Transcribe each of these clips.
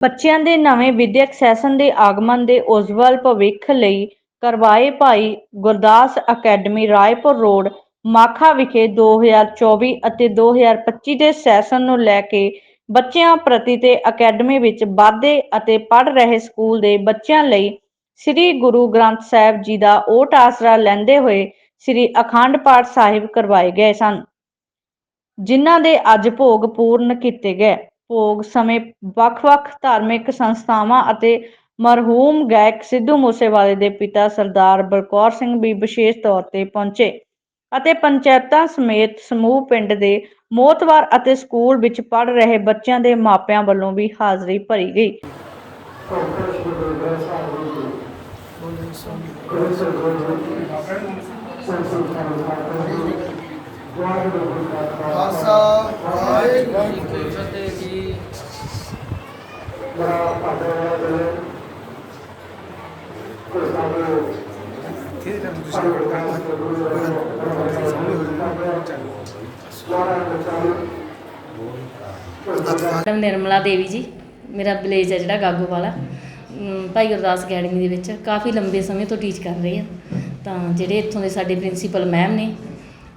ਬੱਚਿਆਂ ਦੇ ਨਵੇਂ ਵਿੱਦਿਅਕ ਸੈਸ਼ਨ ਦੇ ਆਗਮਨ ਦੇ ਉਜਵਲ ਭਵਿੱਖ ਲਈ ਕਰਵਾਏ ਭਾਈ ਗੁਰਦਾਸ ਅਕੈਡਮੀ ਰਾਏਪੁਰ ਰੋਡ, ਮਾਖਾ ਵਿਖੇ 2024 ਅਤੇ 2025 ਦੇ ਸੈਸ਼ਨ ਨੂੰ ਲੈ ਕੇ ਬੱਚਿਆਂ ਪ੍ਰਤੀ ਤੇ ਅਕੈਡਮੀ ਵਿੱਚ ਵਾਧੇ ਅਤੇ ਪੜ੍ਹ ਰਹੇ ਸਕੂਲ ਦੇ ਬੱਚਿਆਂ ਲਈ ਸ੍ਰੀ ਗੁਰੂ ਗ੍ਰੰਥ ਸਾਹਿਬ ਜੀ ਦਾ ਓਟ ਆਸਰਾ ਲੈਂਦੇ ਹੋਏ ਸ੍ਰੀ ਅਖੰਡ ਪਾਠ ਸਾਹਿਬ ਕਰਵਾਏ ਗਏ ਸਨ, ਜਿਨ੍ਹਾਂ ਦੇ ਅੱਜ ਭੋਗ ਪੂਰਨ ਕੀਤੇ ਗਏ। ਭੋਗ ਸਮੇਂ ਵੱਖ-ਵੱਖ ਧਾਰਮਿਕ ਸੰਸਥਾਵਾਂ ਅਤੇ ਮਰਹੂਮ ਗਾਇਕ ਸਿੱਧੂ ਮੂਸੇਵਾਲੇ ਦੇ ਪਿਤਾ ਸਰਦਾਰ ਬਲਕੌਰ ਸਿੰਘ ਵੀ ਵਿਸ਼ੇਸ਼ ਤੌਰ ਤੇ ਪਹੁੰਚੇ ਅਤੇ ਪੰਚਾਇਤਾਂ ਸਮੇਤ ਸਮੂਹ ਪਿੰਡ ਦੇ ਮੋਤਵਾਰ ਅਤੇ ਸਕੂਲ ਵਿੱਚ ਪੜ੍ਹ ਰਹੇ ਬੱਚਿਆਂ ਦੇ ਮਾਪਿਆਂ ਵੱਲੋਂ ਵੀ ਹਾਜ਼ਰੀ ਭਰੀ ਗਈ। ਖਾਲਸਾ ਵਾਹਿਗੁਰੂ। ਜੀ ਕੀ ਫਤਿਹ ਜੀ ਮੈਡਮ ਨਿਰਮਲਾ ਦੇਵੀ ਜੀ ਮੇਰਾ ਵਿਲੇਜ ਹੈ ਜਿਹੜਾ ਗਾਗੋ ਵਾਲਾ। ਭਾਈ ਗੁਰਦਾਸ ਅਕੈਡਮੀ ਦੇ ਵਿੱਚ ਕਾਫੀ ਲੰਬੇ ਸਮੇਂ ਤੋਂ ਟੀਚ ਕਰ ਰਹੀ ਹਾਂ ਤਾਂ ਜਿਹੜੇ ਇੱਥੋਂ ਦੇ ਸਾਡੇ ਪ੍ਰਿੰਸੀਪਲ ਮੈਮ ਨੇ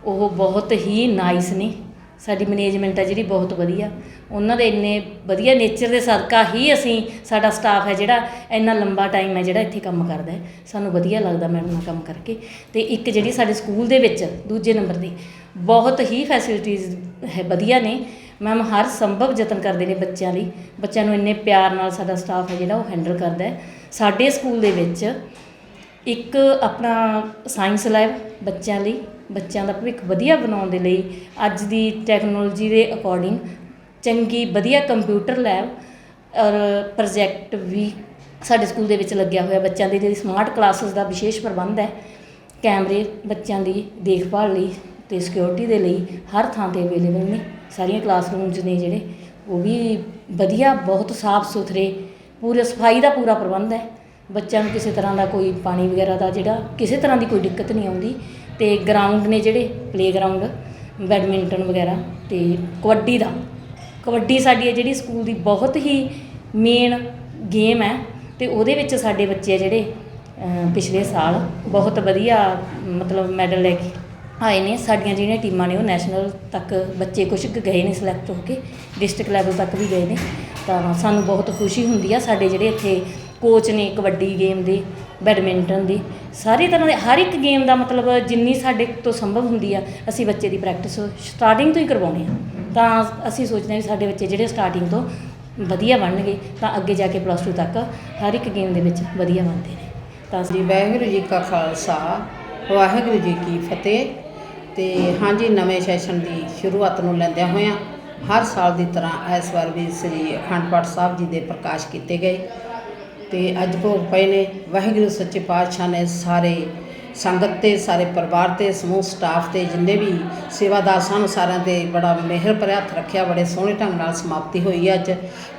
ਉਹ ਬਹੁਤ ਹੀ ਨਾਈਸ ਨੇ। ਸਾਡੀ ਮੈਨੇਜਮੈਂਟ ਹੈ ਜਿਹੜੀ ਬਹੁਤ ਵਧੀਆ। ਉਹਨਾਂ ਦੇ ਇੰਨੇ ਵਧੀਆ ਨੇਚਰ ਦੇ ਸਦਕਾ ਹੀ ਅਸੀਂ ਸਾਡਾ ਸਟਾਫ ਹੈ ਜਿਹੜਾ ਇੰਨਾ ਲੰਬਾ ਟਾਈਮ ਹੈ ਜਿਹੜਾ ਇੱਥੇ ਕੰਮ ਕਰਦਾ ਹੈ। ਸਾਨੂੰ ਵਧੀਆ ਲੱਗਦਾ ਮੈਡਮ ਨਾਲ ਕੰਮ ਕਰਕੇ। ਤੇ ਇੱਕ ਜਿਹੜੀ ਸਾਡੇ ਸਕੂਲ ਦੇ ਵਿੱਚ, ਦੂਜੇ ਨੰਬਰ ਦੀ ਬਹੁਤ ਹੀ ਫੈਸਿਲਿਟੀਜ਼ ਹੈ, ਵਧੀਆ ਨੇ। ਮੈਮ ਹਰ ਸੰਭਵ ਯਤਨ ਕਰਦੇ ਨੇ ਬੱਚਿਆਂ ਲਈ। ਬੱਚਿਆਂ ਨੂੰ ਇੰਨੇ ਪਿਆਰ ਨਾਲ ਸਾਡਾ ਸਟਾਫ ਹੈ ਜਿਹੜਾ ਉਹ ਹੈਂਡਲ ਕਰਦਾ ਹੈ। ਸਾਡੇ ਸਕੂਲ ਦੇ ਵਿੱਚ ਇੱਕ ਆਪਣਾ ਸਾਇੰਸ ਲੈਬ ਬੱਚਿਆਂ ਲਈ ਬੱਚਿਆਂ ਦਾ ਭਵਿੱਖ ਵਧੀਆ ਬਣਾਉਣ ਦੇ ਲਈ ਅੱਜ ਦੀ ਟੈਕਨੋਲੋਜੀ ਦੇ ਅਕੋਰਡਿੰਗ ਚੰਗੀ ਵਧੀਆ ਕੰਪਿਊਟਰ ਲੈਬ ਔਰ ਪ੍ਰੋਜੈਕਟ ਵੀ ਸਾਡੇ ਸਕੂਲ ਦੇ ਵਿੱਚ ਲੱਗਿਆ ਹੋਇਆ ਬੱਚਿਆਂ ਦੇ ਜਿਹੜੀ ਸਮਾਰਟ ਕਲਾਸਿਸ ਦਾ ਵਿਸ਼ੇਸ਼ ਪ੍ਰਬੰਧ ਹੈ। ਕੈਮਰੇ ਬੱਚਿਆਂ ਦੀ ਦੇਖਭਾਲ ਲਈ ਤੇ ਸਿਕਿਉਰਿਟੀ ਦੇ ਲਈ ਹਰ ਥਾਂ ਤੇ ਅਵੇਲੇਬਲ ਨੇ। ਸਾਰੀਆਂ ਕਲਾਸਰੂਮਸ ਨੇ ਜਿਹੜੇ, ਉਹ ਵੀ ਵਧੀਆ, ਬਹੁਤ ਸਾਫ਼ ਸੁਥਰੇ ਪੂਰੇ ਸਫ਼ਾਈ ਦਾ ਪੂਰਾ ਪ੍ਰਬੰਧ ਹੈ। ਬੱਚਿਆਂ ਨੂੰ ਕਿਸੇ ਤਰ੍ਹਾਂ ਦਾ ਕੋਈ ਪਾਣੀ ਵਗੈਰਾ ਦਾ ਜਿਹੜਾ ਕਿਸੇ ਤਰ੍ਹਾਂ ਦੀ ਕੋਈ ਦਿੱਕਤ ਨਹੀਂ ਆਉਂਦੀ ਅਤੇ ਗਰਾਊਂਡ ਨੇ ਜਿਹੜੇ ਪਲੇਗਰਾਉਂਡ ਬੈਡਮਿੰਟਨ ਵਗੈਰਾ ਅਤੇ ਕਬੱਡੀ ਦਾ। ਕਬੱਡੀ ਸਾਡੀ ਹੈ ਜਿਹੜੀ ਸਕੂਲ ਦੀ ਬਹੁਤ ਹੀ ਮੇਨ ਗੇਮ ਹੈ ਅਤੇ ਉਹਦੇ ਵਿੱਚ ਸਾਡੇ ਬੱਚੇ ਜਿਹੜੇ ਪਿਛਲੇ ਸਾਲ ਬਹੁਤ ਵਧੀਆ ਮਤਲਬ ਮੈਡਲ ਲੈ ਕੇ ਆਏ ਨੇ। ਸਾਡੀਆਂ ਜਿਹੜੀਆਂ ਟੀਮਾਂ ਨੇ ਉਹ ਨੈਸ਼ਨਲ ਤੱਕ ਬੱਚੇ ਕੁਛ ਕੁ ਗਏ ਨੇ ਸਿਲੈਕਟ ਹੋ ਕੇ ਡਿਸਟ੍ਰਿਕਟ ਲੈਵਲ ਤੱਕ ਵੀ ਗਏ ਨੇ। ਤਾਂ ਸਾਨੂੰ ਬਹੁਤ ਖੁਸ਼ੀ ਹੁੰਦੀ ਆ ਸਾਡੇ ਜਿਹੜੇ ਇੱਥੇ ਕੋਚ ਨੇ ਕਬੱਡੀ ਗੇਮ ਦੇ ਬੈਡਮਿੰਟਨ ਦੀ। ਸਾਰੀ ਤਰ੍ਹਾਂ ਦੇ ਹਰ ਇੱਕ ਗੇਮ ਦਾ ਮਤਲਬ ਜਿੰਨੀ ਸਾਡੇ ਤੋਂ ਸੰਭਵ ਹੁੰਦੀ ਆ, ਅਸੀਂ ਬੱਚੇ ਦੀ ਪ੍ਰੈਕਟਿਸ ਸਟਾਰਟਿੰਗ ਤੋਂ ਹੀ ਕਰਵਾਉਂਦੇ ਆ। ਤਾਂ ਅਸੀਂ ਸੋਚਦੇ ਹਾਂ ਵੀ ਸਾਡੇ ਬੱਚੇ ਜਿਹੜੇ ਸਟਾਰਟਿੰਗ ਤੋਂ ਵਧੀਆ ਬਣਨਗੇ, ਤਾਂ ਅੱਗੇ ਜਾ ਕੇ ਪਲੱਸ 2 ਤੱਕ ਹਰ ਇੱਕ ਗੇਮ ਦੇ ਵਿੱਚ ਵਧੀਆ ਬਣਦੇ ਨੇ। ਤਾਂ ਸ਼੍ਰੀ ਵਾਹਿਗੁਰੂ ਜੀ ਕਾ ਖਾਲਸਾ, ਵਾਹਿਗੁਰੂ ਜੀ ਕੀ ਫਤਿਹ। ਤੇ ਹਾਂਜੀ, ਨਵੇਂ ਸੈਸ਼ਨ ਦੀ ਸ਼ੁਰੂਆਤ ਨੂੰ ਲੈਂਦਿਆਂ ਹੋਇਆਂ ਹਰ ਸਾਲ ਦੀ ਤਰ੍ਹਾਂ ਇਸ ਵਾਰ ਵੀ ਸ੍ਰੀ ਅਖੰਡ ਪਾਠ ਸਾਹਿਬ ਜੀ ਦੇ ਪ੍ਰਕਾਸ਼ ਕੀਤੇ ਗਏ। ਤੇ ਅੱਜ ਭੋਗ ਪਏ ਨੇ। ਵਾਹਿਗੁਰੂ ਸੱਚੇ ਪਾਤਸ਼ਾਹ ਨੇ ਸਾਰੇ ਸੰਗਤ ਤੇ, ਸਾਰੇ ਪਰਿਵਾਰ ਤੇ, ਸਮੂਹ ਸਟਾਫ ਤੇ, ਜਿੰਨੇ ਵੀ ਸੇਵਾਦਾਰ ਸਨ, ਸਾਰਿਆਂ ਤੇ ਬੜਾ ਮਿਹਰ ਭਰਿਆ ਹੱਥ ਰੱਖਿਆ। ਬੜੇ ਸੋਹਣੇ ਢੰਗ ਨਾਲ ਸਮਾਪਤੀ ਹੋਈ ਅੱਜ।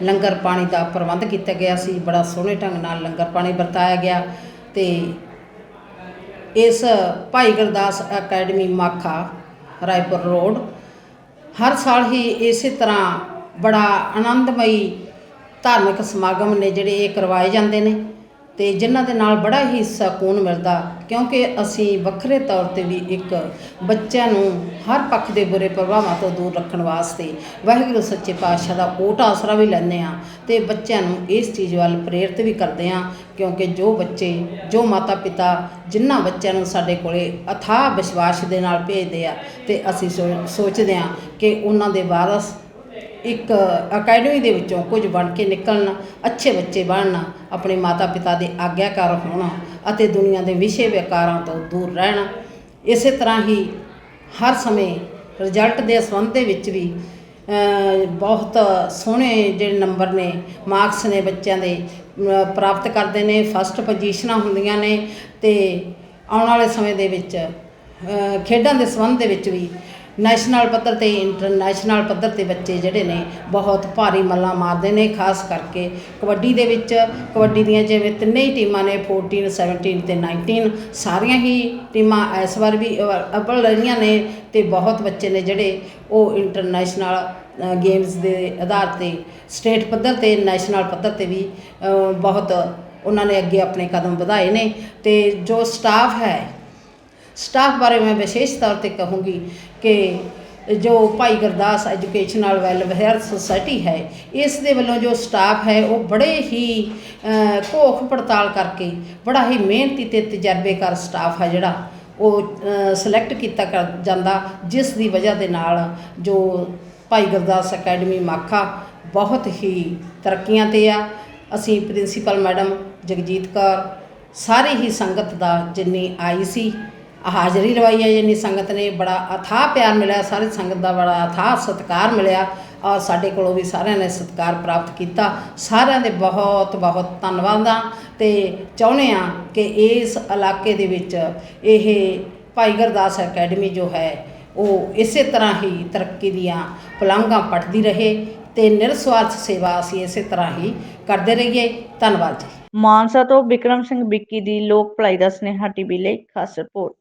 ਲੰਗਰ ਪਾਣੀ ਦਾ ਪ੍ਰਬੰਧ ਕੀਤਾ ਗਿਆ ਸੀ। ਬੜਾ ਸੋਹਣੇ ਢੰਗ ਨਾਲ ਲੰਗਰ ਪਾਣੀ ਵਰਤਾਇਆ ਗਿਆ ਤੇ ਇਸ ਭਾਈ ਗੁਰਦਾਸ ਅਕੈਡਮੀ ਮਾਖਾ, ਰਾਏਪੁਰ ਰੋਡ, ਹਰ ਸਾਲ ਹੀ ਇਸੇ ਤਰ੍ਹਾਂ ਬੜਾ ਆਨੰਦਮਈ ਧਾਰਮਿਕ ਸਮਾਗਮ ਨੇ ਜਿਹੜੇ ਇਹ ਕਰਵਾਏ ਜਾਂਦੇ ਨੇ ਤੇ ਜਿਨ੍ਹਾਂ ਦੇ ਨਾਲ ਬੜਾ ਹੀ ਸਕੂਨ ਮਿਲਦਾ, ਕਿਉਂਕਿ ਅਸੀਂ ਵੱਖਰੇ ਤੌਰ ਤੇ ਵੀ ਇੱਕ ਬੱਚਿਆਂ ਨੂੰ ਹਰ ਪੱਖ ਦੇ ਬੁਰੇ ਪ੍ਰਭਾਵਾਂ ਤੋਂ ਦੂਰ ਰੱਖਣ ਵਾਸਤੇ ਵਾਹਿਗੁਰੂ ਸੱਚੇ ਪਾਤਸ਼ਾਹ ਦਾ ਓਟ ਆਸਰਾ ਵੀ ਲੈਂਦੇ ਆ ਤੇ ਬੱਚਿਆਂ ਨੂੰ ਇਸ ਚੀਜ਼ ਵੱਲ ਪ੍ਰੇਰਿਤ ਵੀ ਕਰਦੇ ਆ ਕਿਉਂਕਿ ਜੋ ਬੱਚੇ, ਜੋ ਮਾਤਾ ਪਿਤਾ ਜਿਨ੍ਹਾਂ ਬੱਚਿਆਂ ਨੂੰ ਸਾਡੇ ਕੋਲੇ ਅਥਾਹ ਵਿਸ਼ਵਾਸ ਦੇ ਨਾਲ ਭੇਜਦੇ ਆ ਤੇ ਅਸੀਂ ਸੋ- ਸੋਚਦੇ ਆ ਕਿ ਉਹਨਾਂ ਦੇ ਵਾਰਸ ਇੱਕ ਅਕੈਡਮੀ ਦੇ ਵਿੱਚੋਂ ਕੁਝ ਬਣ ਕੇ ਨਿਕਲਣ, ਅੱਛੇ ਬੱਚੇ ਬਣਨ, ਆਪਣੇ ਮਾਤਾ ਪਿਤਾ ਦੇ ਆਗਿਆਕਾਰ ਹੋਣ ਅਤੇ ਦੁਨੀਆ ਦੇ ਵਿਸ਼ੇ ਵਿਕਾਰਾਂ ਤੋਂ ਦੂਰ ਰਹਿਣ, ਇਸੇ ਤਰ੍ਹਾਂ ਹੀ ਹਰ ਸਮੇਂ ਰਿਜ਼ਲਟ ਦੇ ਸੰਬੰਧ ਦੇ ਵਿੱਚ ਵੀ ਬਹੁਤ ਸੋਹਣੇ ਜਿਹੜੇ ਨੰਬਰ ਨੇ ਮਾਰਕਸ ਨੇ ਬੱਚਿਆਂ ਦੇ ਪ੍ਰਾਪਤ ਕਰਦੇ ਨੇ ਫਸਟ ਪੋਜੀਸ਼ਨਾਂ ਹੁੰਦੀਆਂ ਨੇ ਤੇ ਆਉਣ ਵਾਲੇ ਸਮੇਂ ਦੇ ਵਿੱਚ ਖੇਡਾਂ ਦੇ ਸੰਬੰਧ ਦੇ ਵਿੱਚ ਵੀ ਨੈਸ਼ਨਲ ਪੱਧਰ ਤੇ ਇੰਟਰਨੈਸ਼ਨਲ ਪੱਧਰ ਤੇ ਬੱਚੇ ਜਿਹੜੇ ਨੇ ਬਹੁਤ ਭਾਰੀ ਮੱਲਾਂ ਮਾਰਦੇ ਨੇ, ਖਾਸ ਕਰਕੇ ਕਬੱਡੀ ਦੇ ਵਿੱਚ। ਕਬੱਡੀ ਦੀਆਂ ਜਿਵੇਂ ਤਿੰਨੇ ਹੀ ਟੀਮਾਂ ਨੇ 14 17 ਤੇ 19 ਸਾਰੀਆਂ ਹੀ ਟੀਮਾਂ ਇਸ ਵਾਰ ਵੀ ਅਵ- ਅੱਵਲ ਰਹੀਆਂ ਨੇ ਤੇ ਬਹੁਤ ਬੱਚੇ ਨੇ ਜਿਹੜੇ ਉਹ ਇੰਟਰਨੈਸ਼ਨਲ ਗੇਮਸ ਦੇ ਆਧਾਰ ਤੇ ਸਟੇਟ ਪੱਧਰ ਤੇ ਨੈਸ਼ਨਲ ਪੱਧਰ ਤੇ ਵੀ ਬਹੁਤ ਉਹਨਾਂ ਨੇ ਅੱਗੇ ਆਪਣੇ ਕਦਮ ਵਧਾਏ ਨੇ ਤੇ ਜੋ ਸਟਾਫ ਹੈ ਸਟਾਫ ਬਾਰੇ ਮੈਂ ਵਿਸ਼ੇਸ਼ ਤੌਰ ਤੇ ਕਹੂੰਗੀ ਕਿ ਜੋ Bhai Gurdas educational welfare society ਹੈ, ਇਸ ਦੇ ਵੱਲੋਂ ਜੋ ਸਟਾਫ ਹੈ, ਉਹ ਬੜੇ ਹੀ ਘੋਖ ਪੜਤਾਲ ਕਰਕੇ ਬੜਾ ਹੀ ਮਿਹਨਤੀ ਤੇ ਤਜਰਬੇਕਾਰ ਸਟਾਫ ਹੈ ਜਿਹੜਾ ਉਹ ਸਿਲੈਕਟ ਕੀਤਾ ਕਰ ਜਾਂਦਾ, ਜਿਸ ਦੀ ਵਜ੍ਹਾ ਦੇ ਨਾਲ ਜੋ ਭਾਈ ਗੁਰਦਾਸ ਅਕੈਡਮੀ ਮਾਖਾ ਬਹੁਤ ਹੀ ਤਰੱਕੀਆਂ ਤੇ ਆ। ਅਸੀਂ ਪ੍ਰਿੰਸੀਪਲ ਮੈਡਮ ਜਗਜੀਤ ਕੌਰ, ਸਾਰੀ ਹੀ ਸੰਗਤ ਦਾ ਜਿੰਨੀ ਆਈ ਸੀ ਹਾਜ਼ਰੀ ਲਵਾਈ ਹੈ, ਜਿੰਨੀ ਸੰਗਤ ਨੇ ਬੜਾ ਅਥਾਹ ਪਿਆਰ ਮਿਲਿਆ, ਸਾਰੀ ਸੰਗਤ ਦਾ ਬੜਾ ਅਥਾਹ ਸਤਿਕਾਰ ਮਿਲਿਆ। ਔਰ ਸਾਡੇ ਕੋਲੋਂ ਵੀ ਸਾਰਿਆਂ ਨੇ ਸਤਿਕਾਰ ਪ੍ਰਾਪਤ ਕੀਤਾ। ਸਾਰਿਆਂ ਦੇ ਬਹੁਤ ਬਹੁਤ ਧੰਨਵਾਦ ਆ ਤੇ ਚਾਹੁੰਦੇ ਆ ਕਿ ਇਸ ਇਲਾਕੇ ਦੇ ਵਿੱਚ ਇਹ ਭਾਈ ਗੁਰਦਾਸ ਅਕੈਡਮੀ ਜੋ ਹੈ, ਉਹ ਇਸੇ ਤਰ੍ਹਾਂ ਹੀ ਤਰੱਕੀ ਦੀਆਂ ਪਲਾਂਘਾਂ ਪੱਟਦੀ ਰਹੇ ਤੇ ਨਿਰਸਵਾਰਥ ਸੇਵਾ ਅਸੀਂ ਇਸੇ ਤਰ੍ਹਾਂ ਹੀ ਕਰਦੇ ਰਹੀਏ। ਧੰਨਵਾਦ ਜੀ। ਮਾਨਸਾ ਤੋਂ ਵਿਕਰਮ ਸਿੰਘ ਵਿੱਕੀ ਦੀ ਲੋਕ ਭਲਾਈ ਦਾ ਸੁਨੇਹਾ ਟੀਵੀ ਲਈ ਖਾਸ ਰਿਪੋਰਟ।